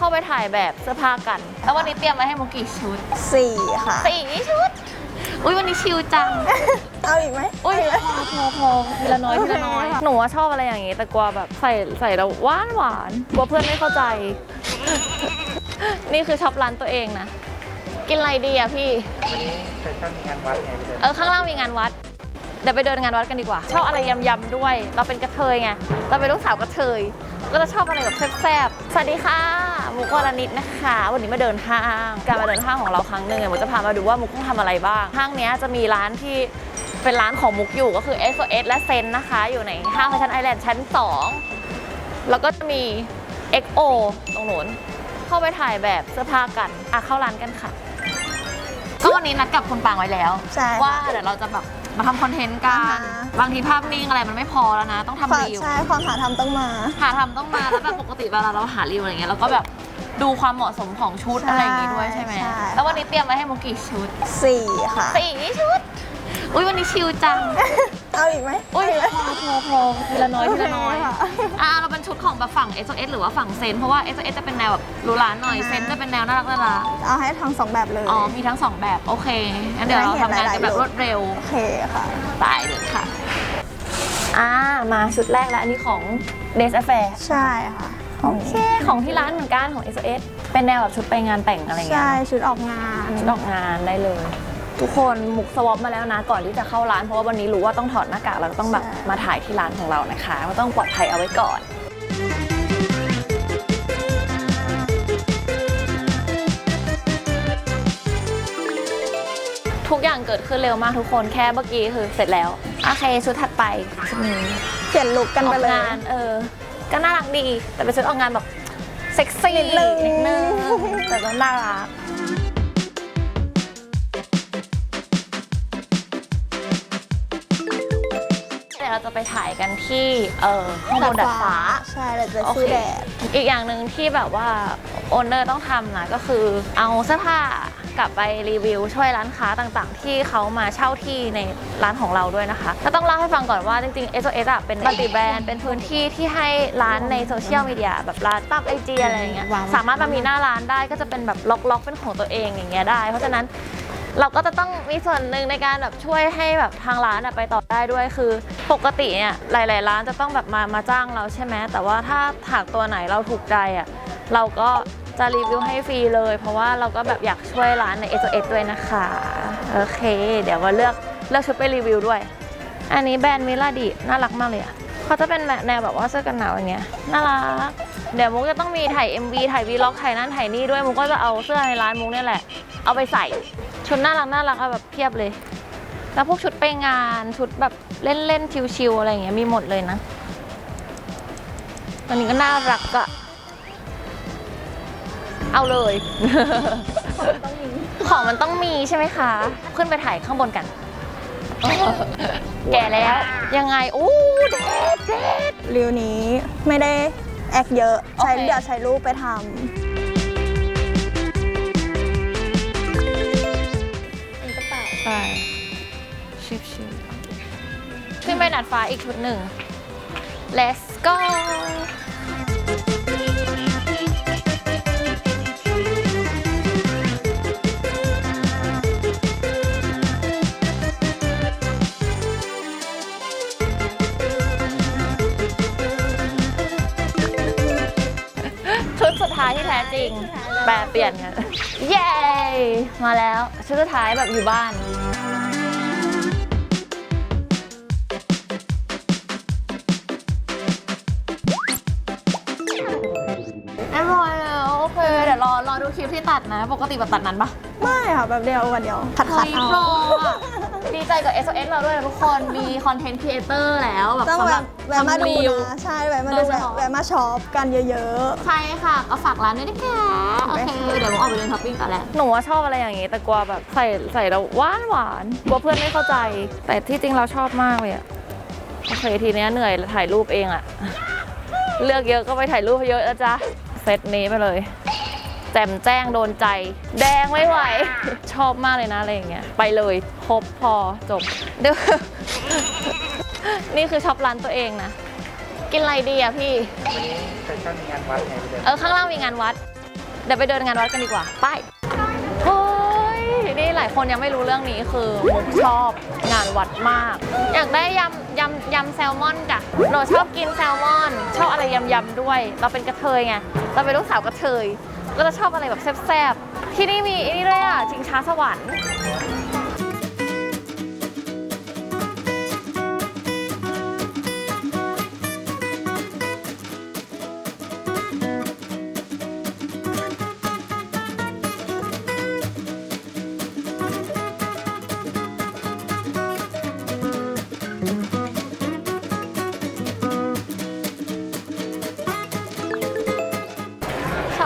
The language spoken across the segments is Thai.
เข้าไปถ่ายแบบเสื้อผ้ากัน แล้ววันนี้เตรียมไว้ให้มุกกี่ชุดสี่ค่ะ สี่ชุด อุ้ยวันนี้ชิลจัง เอาอีกไหมอุ้ยเาอีกไหมพอพอพอทีละน้อยโอทีเคละน้อยค่ะหนูว่าชอบอะไรอย่างงี้ แต่กลัวแบบใส่ใส่แล้วหวานหวานกลัวเพื่อนไม่เข้าใจ นี่คือช็อปร้านตัวเองนะ กินอะไรดีอะพี่วันนี้แฟชั่นมีงานวัดไงพี่เดินเออข้างล่างมีงานวัด เดี๋ยวไปเดินงานวัดกันดีกว่า ชอบอะไรยำๆด้วย เราเป็นกระเทยไง เราเป็นลูกสาวกระเทย ก็จะชอบอะไรแบบแซ่บๆ สวัสดีค่ะ มุกวรณิตนะคะ วันนี้มาเดินห้าง การมาเดินห้างของเราครั้งหนึ่งเนี่ยมุกจะพามาดูว่ามุกต้องทำอะไรบ้าง ห้างเนี้ยจะมีร้านที่เป็นร้านของมุกอยู่ก็คือ SOS และเซนนะคะ อยู่ในห้างแฟชั่นไอแลนด์ชั้น 2 แล้วก็จะมี XO ตรงนู้นเข้าไปถ่ายแบบเสื้อผ้ากันอะเข้าร้านกันค่ะก็วันนี้นัดกับคุณปางไว้แล้ว ใช่ค่ะว่าเดี๋ยวเราจะแบบ มาทำคอนเทนต์กัอ่านฮะ บางทีภาพนิ่งอะไรมันไม่พอแล้วนะ ต้องทำความรีวใช่ความหาทำต้องมา หาทำต้องมาแล้วแบบปกติเวลาเราหารีวอะไรเงี้ยเราก็แบบดูความเหมาะสมของชุดใช่อะไรอย่างงี้ด้วยใช่ไหมใช่ แล้ววันนี้เตรียมไว้ให้มุกกี่ชุดสี่ค่ะ สี่ชุด อุ้ยวันนี้ชิลจัง เอาอีกไหมอุ้ยเาอีกไหมพอพอพอทีละน้อยทีละน้อยโอเคค่ะอ่าเราเป็นชุดของแบบฝั่ง SOS หรือว่าฝั่งเซน เพราะว่า SOS จะเป็นแนวแบบหรูหราหน่อยอ่าฮะเซนจะเป็นแนวน่ารักน่ารักเอาให้ทั้งสองแบบเลย อ๋อ มีทั้งสองแบบ โอเค งั้นเดี๋ยวเราทำงานกันแบบรวดเร็ว โอเคค่ะตายเลยค่ะ อ่า มาชุดแรกแล้ว อันนี้ของ Days Affair ใช่ค่ะโอเคของที่ร้านเหมือนกันของ SOS เป็นแนวแบบชุดไปงานแต่งอะไรเงี้ใช่ยชุดออกงาน ชุดออกงานได้เลย ทุกคนหมุกสวอปมาแล้วนะก่อนที่จะเข้าร้าน เพราะว่าวันนี้รู้ว่าต้องถอดหน้ากากแล้วก็ต้องแบบมาถ่ายที่ร้านของเรานะคะก็ต้องปลอดภัยเอาไว้ก่อนทุกอย่างเกิดขึ้นเร็วมากทุกคนแค่เมื่อกี้คือเสร็จแล้ว โอเคชุดถัดไปชุดนี้เปลี่ยนลุคกันออไปกเลยงานเออ ก็น่ารักดี แต่เป็นชุดออกงานแบบเซ็กซี่นิดนึงนิดนึงแต่ก็น่ารัก เดี๋ยวเราจะไปถ่ายกันที่เออห้องบนดาดฟ้า ใช่เราจะโอสู้เคแดด อีกอย่างหนึ่งที่แบบว่าโอนเนอร์ต้องทำนะก็คือเอาเสื้อผ้ากลับไปรีวิวช่วยร้านค้าต่างๆ ที่เขามาเช่าที่ในร้านของเราด้วยนะคะก็ต้องเล่าให้ฟังก่อนว่าจริงๆ SOS อะเป็นบัติแบรนด์เป็นพื้นที่ที่ให้ร้านในโซเชียลมีเดียแบบร้านตับไอจีอะไรอย่างเงี้ยว้าวสามารถมามีหน้าร้านได้ก็จะเป็นแบบล็อกๆเป็นของตัวเองอย่างเงี้ยได้ เพราะฉะนั้น เราก็จะต้องมีส่วนหนึ่งในการแบบช่วยให้แบบทางร้านไปต่อได้ด้วยคือ ปกติเนี่ยหลาย ๆ ร้านจะต้องแบบมามาจ้างเราใช่ไหมแต่ว่าถ้าหากตัวไหนเราถูกใจอะเราก็จะรีวิวให้ฟรีเลย เพราะว่าเราก็แบบอยากช่วยร้านใน s อ s ด้วยนะคะโอเค เดี๋ยวมาเลือกเลือกชุดไปรีวิวด้วย อันนี้แบรนด์มิลาดิน่ารักมากเลยอะเขาจะเป็นแนวแบบว่าเสื้อกันหนาวอย่างเงี้ยน่ารักเดี๋ยวมุกจะต้องมีถ่าย MV ถ่ายวีล็อกถ่ายนั่นถ่ายนี่ด้วยมุกก็จะเอาเสื้อในร้านมุกนี่แหละ เอาไปใส่ ชุดน่ารักน่ารักอะแบบเพียบเลย แล้วพวกชุดไปงานชุดแบบเล่นเล่นๆชิวๆอะไรอย่างเงี้ยมีหมดเลยนะตัวนี้ก็น่ารักอะเอาเลย ของมันต้องมีใช่ไหมคะ ขึ้นไปถ่ายข้างบนกัน แก่แล้วยังไงอู้เด็ดเด็ดริวนี้ไม่ได้แอคเยอะ ใช้โอเคเดี๋ยวใช้รูปไปทไปชิบชิบขึ้นไปดัดฟ้าอีกชุดหนึ่ง let's go ท้ายที่แท้จริง แปลเปลี่ยนกันเย้ มาแล้ว ชุดสุดท้ายแบบอยู่บ้าน ดูคลิปที่ตัดนะ ปกติแบบตัดนั้นปะำไม่ค่ะแบบเดียววันเดียวขัดขัเฮ้ดยเอาโปรอะดีใจกับ SOS เราด้วยนะทุกคนมีคอนเทนต์ครีเอเตอร์แล้วแบบต้องสำหแวะรับแวะมาดูทำรีวนะใช่แวะมาดูโดยเฉแวะพาะ แวะมาช็อปกันเยอะ ใช่ค่ะ ก็ฝากร้านด้วยนะคะโอเค เดี๋ยวผมออกไปเดินช้อปปิ้งกันแล้วหนูว่าชอบอะไรอย่างงี้แต่กลัวแบบใส่ใส่แล้วหวานหวานกลัวเพื่อนไม่เข้าใจ แต่ที่จริงเราชอบมากเลยอะโอเคทีเนี้ยเหนื่อยถ่ายรูปเองอะเลือกเยอะก็ไปถ่ายรูปเยอะนะจ๊ะเซตนี้ไปเลยแจ่มแจ้งโดนใจ แดงไม่ไหว ชอบมากเลยนะอะไรอย่างเงี้ยไปเลยครบพอจบเดี๋ยวนี่คือช็อปร้านตัวเองนะ กินอะไรดีอะพี่วันนี้แฟชั่นมีงานวัดไงพี่เดินเออข้างล่างมีงานวัด เดี๋ยวไปเดินงานวัดกันดีกว่าไปเฮ้ยนี่หลายคนยังไม่รู้เรื่องนี้คือมุกชอบงานวัดมาก อยากได้ยำยำยำแซลมอนจ้ะหนูชอบกินแซลมอน ชอบอะไรยำยำๆด้วย เราเป็นกระเทยไงเราเป็นลูกสาวกระเทย เราจะชอบอะไรแบบแซ่บๆ ที่นี่มีไอ้นี่ด้วยอะชิงช้าสวรรค์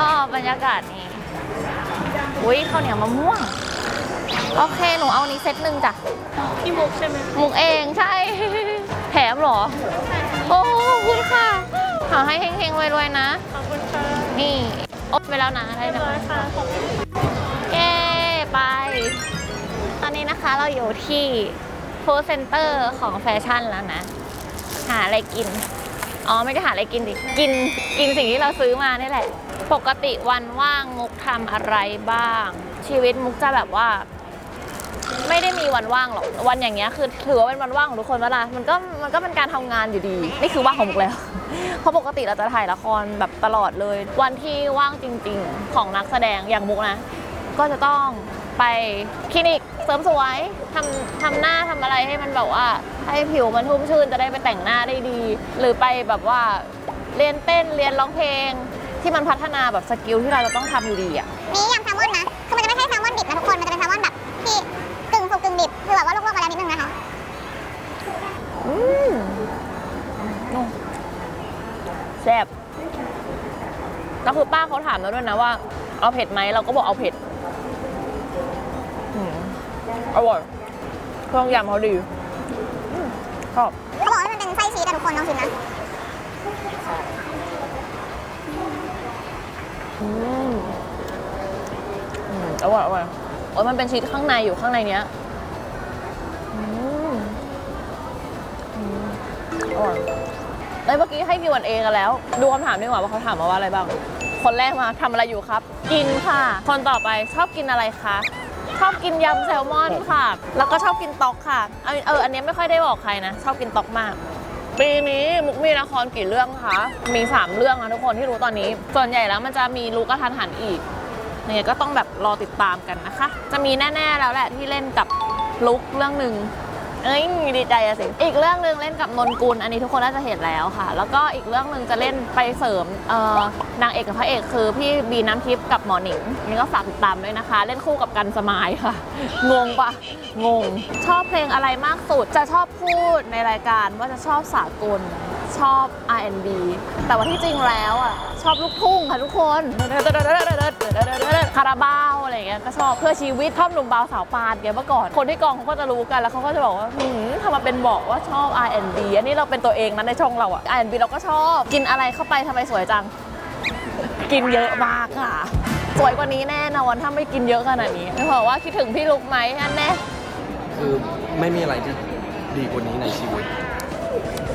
อบบรรยากาศนี้ อุ้ยข้าวเหนียวมะม่วง โอเค หนูเอานี้เซตหนึ่งจ้ะพี่มุกใช่ไหมมุกเองใช่ แถมเหรอ โอ้ขอบคุณค่ะ ขอให้เฮงๆรวยๆนะ ขอบคุณค่ะ นี่โอนไปแล้วนะได้เรียบนะร้อยค่ะเย้ไป ตอนนี้นะคะเราอยู่ที่ฟู้ดเซ็นเตอร์ของแฟชั่นแล้วนะ หาอะไรกิน อ๋อ ไม่ได้หาอะไรกินดิ กิน กินสิ่งที่เราซื้อมานี่แหละ ปกติวันว่างมุกทำอะไรบ้าง ชีวิตมุกจะแบบว่า ไม่ได้มีวันว่างหรอกวันอย่างเงี้ยคือถือว่าเป็นวันว่างของทุกคนเวลามันก็มันก็เป็นการทำงานอยู่ดี นี่คือว่างของมุกแล้ว เพราะปกติเราจะถ่ายละครแบบตลอดเลย วันที่ว่างจริง ๆ ของนักแสดงอย่างมุกนะ ก็จะต้องไปคลินิกเสริมสวยทำทำหน้าทำอะไรให้มันแบบว่า ให้ผิวมันชุ่มชื่นจะได้ไปแต่งหน้าได้ดี หรือไปแบบว่าเรียนเต้นเรียนร้องเพลง ที่มันพัฒนาแบบสกิลที่เราจะต้องทำอยู่ดีอะนี่ยำแซลมอนนะ คือมันจะไม่ใช่แซลมอนดิบนะทุกคน มันจะเป็นแซลมอนแบบที่กึ่งสุกกึ่งดิบ คือแบบว่าลวกๆมาแล้วนิดนึงนะคะ อืมนุ่มแซ่บแล้วคือป้าเขาถามเราด้วยนะว่า เอาเผ็ดไหมเราก็บอกเอาเผ็ดอืมอร่อยเครื่องยำเขาดีอืมชอบ เขาบอกว่ามันเป็นไส้ชีสอะทุกคนลองชิมนะ อืมอืมอร่อยอร่ อยโอ้ยมันเป็นชีสข้างในอยู่ข้างในเนี้ยอืมอืมอร่อยเอ้ยเมื่อกี้ให้ Q&A กันแล้ว ดูคำถามดีกว่าว่าเขาถามมาว่าอะไรบ้าง คนแรกมาทำอะไรอยู่ครับ กินค่ะ คนต่อไปชอบกินอะไรคะ ชอบกินยำแซลมอนค่ะ แล้วก็ชอบกินต๊อกค่ะ เอาเออ อันนี้ไม่ค่อยได้บอกใครนะ ชอบกินต๊อกมาก ปีนี้มุกมีละครกี่เรื่องคะ มี 3 เรื่องนะทุกคนที่รู้ตอนนี้ ส่วนใหญ่แล้วมันจะมีลูกกระทันหันอีก ยังไงก็ต้องแบบรอติดตามกันนะคะ จะมีแน่ ๆ แล้วแหละที่เล่นกับลุกเรื่องหนึ่งเอ้ยดีใจอะสิอีกเรื่องหนึ่งเล่นกับนนกุลอันนี้ทุกคนน่าจะเห็นแล้วค่ะ แล้วก็อีกเรื่องหนึ่งจะเล่นไปเสริมเอ่อนางเอกกับพระเอกคือพี่บีน้ำทิพย์กับหมอหนิงอันนี้ก็ฝากติดตามด้วยนะคะ เล่นคู่กับกันสมายค่ะ งงปะงง ชอบเพลงอะไรมากสุด จะชอบพูดในรายการว่าจะชอบสากลชอบ R&B แต่ว่าที่จริงแล้วอะชอบลูกทุ่งค่ะทุกคนคาราบาวอะไรอย่างเงี้ยก็ชอบเพื่อชีวิตชอบหนุ่มบาวสาวปานแกเมื่อก่อนคนที่กองเขาก็จะรู้กันแล้วเขาก็จะบอกว่าหืมทำมาเป็นบอกว่าชอบ R&B อันนี้เราเป็นตัวเองนะในช่องเราอะ R&B เราก็ชอบกินอะไรเข้าไปทำไมสวยจัง กินเยอะมากค่ะ สวยกว่านี้แน่นอนถ้าไม่กินเยอะขนาดนี้ไม่บอกว่าคิดถึงพี่ลุกไหมอันแน่คือไม่มีอะไรที่ดีกว่านี้ในชีวิต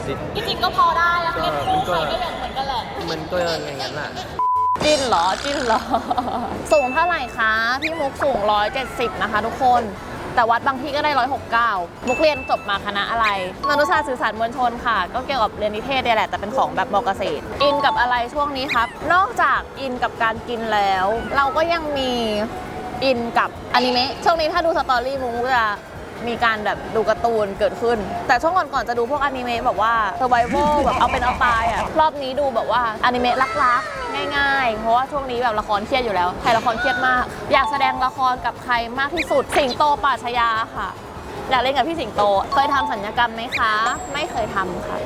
ที่จริงๆก็พอได้แล้วก็เล่นคู่มันก็ใครก็อย่างเหมือนกันแหละมันก็อย่างนั้นแหละ จิ้นเหรอจิ้นเหรอ สูงเท่าไหร่คะ พี่มุกสูง 170 นะคะทุกคน แต่วัดบางที่ก็ได้ 169 มุกเรียนจบมาคณะอะไรมนุษยศาสตร์สื่อสารมวลชนค่ะ ก็เกี่ยวกับเรียนนิเทศเนี่ยแหละแต่เป็นของแบบมอเกษตร อินกับอะไรช่วงนี้ครับ นอกจากอินกับการกินแล้ว เราก็ยังมีอินกับอนิเมะช่วงนี้ถ้าดูสตอรี่มุกจะ มีการแบบดูการ์ตูนเกิดขึ้น แต่ช่วงก่อนๆจะดูพวกอนิเมะแบบว่า survival แบบเอาเป็นเอาตายอะรอบนี้ดูแบบว่าอนิเมะรักๆ ง่ายๆ เพราะว่าช่วงนี้แบบละครเครียดอยู่แล้วถ่ายละครเครียดมาก อยากแสดงละครกับใครมากที่สุด สิงโตป่าชยาค่ะ อยากเล่นกับพี่สิงโต เคยทำสัญญกรรมไหมคะ ไม่เคยทำค่ะ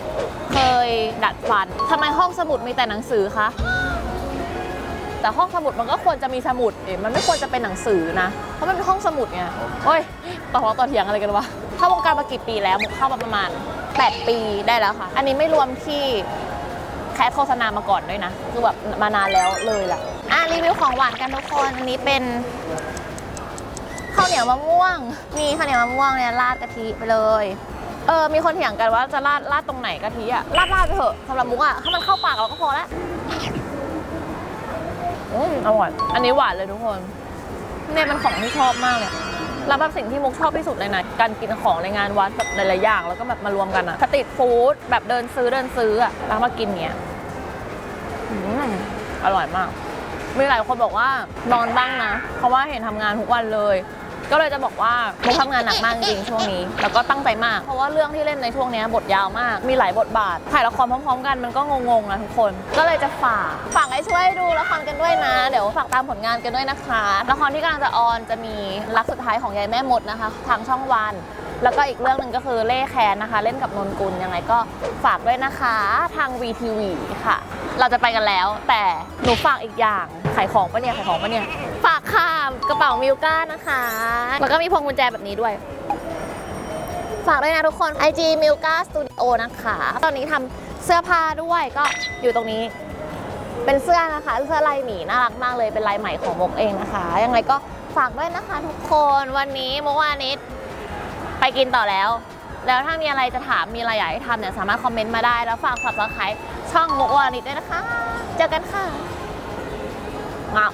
เคยดัดฟันทำไมห้องสมุดมีแต่หนังสือคะ แต่ห้องสมุดมันก็ควรจะมีสมุดเอ๋มันไม่ควรจะเป็นหนังสือนะ เพราะมันเป็นห้องสมุดไงโอ้ยต่อล้อต่อเถียงอะไรกันวะเข้าวงการมากี่ปีแล้วมุกเข้ามาประมาณ 8 ปีได้แล้วค่ะ อันนี้ไม่รวมที่แคสโฆษณามาก่อนด้วยนะ คือแบบมานานแล้วเลยแหละอะรีวิวของหวานกันทุกคน อันนี้เป็นข้าวเหนียวมะม่วง มีข้าวเหนียวมะม่วงเนี่ยราดกะทิไปเลย เออ มีคนเถียงกันว่าจะราดราดตรงไหนกะทิอะราดราดไปเถอะสำหรับมุกอะถ้ามันเข้าปากเราก็พอแล้ว อืมอร่อย อันนี้หวานเลยทุกคนเนี่ยมันของที่ชอบมากเลยแล้วแบบสิ่งที่มุกชอบที่สุดเลยนะ การกินของในงานวัดแบบหลายๆอย่าง แล้วก็แบบมารวมกันอะสตรีทฟู้ดแบบเดินซื้อเดินซื้ออะแล้วมากินเงี้ยอืมอร่อยมาก มีหลายคนบอกว่านอนบ้างนะ เพราะว่าเห็นทำงานทุกวันเลย ก็เลยจะบอกว่ามุกทำงานหนักมากจริงช่วงนี้ แล้วก็ตั้งใจมาก เพราะว่าเรื่องที่เล่นในช่วงนี้บทยาวมาก มีหลายบทบาท ถ่ายละครพร้อมๆ กันมันก็งงๆนะทุกคน ก็เลยจะฝาก ฝากให้ช่วยดูละครกันด้วยนะ เดี๋ยวฝากตามผลงานกันด้วยนะคะ ละครที่กำลังจะออนจะมีรักสุดท้ายของยายแม่มดนะคะ ทางช่องวัน แล้วก็อีกเรื่องหนึ่งก็คือเล่แคนนะคะ เล่นกับนนกุลยังไงก็ฝากด้วยนะคะทาง VTV ค่ะ เราจะไปกันแล้ว แต่หนูฝากอีกอย่างขายของปะเนี่ยขายของปะเนี่ย ค่ะ กระเป๋ามิลก้านะคะ แล้วก็มีพวงกุญแจแบบนี้ด้วย ฝากด้วยนะทุกคน IG Milka Studio นะคะ ตอนนี้ทำเสื้อผ้าด้วยก็อยู่ตรงนี้ เป็นเสื้อนะคะ เสื้อลายหมีน่ารักมากเลย เป็นลายใหม่ของมกเองนะคะ ยังไงก็ฝากด้วยนะคะทุกคน วันนี้เมื่อวานนี้ไปกินต่อแล้ว แล้วถ้ามีอะไรจะถาม มีอะไรอยากให้ทำเนี่ยสามารถคอมเมนต์มาได้ แล้วฝาก subscribe ช่องมกวานิดด้วยนะคะ เจอกันค่ะงับ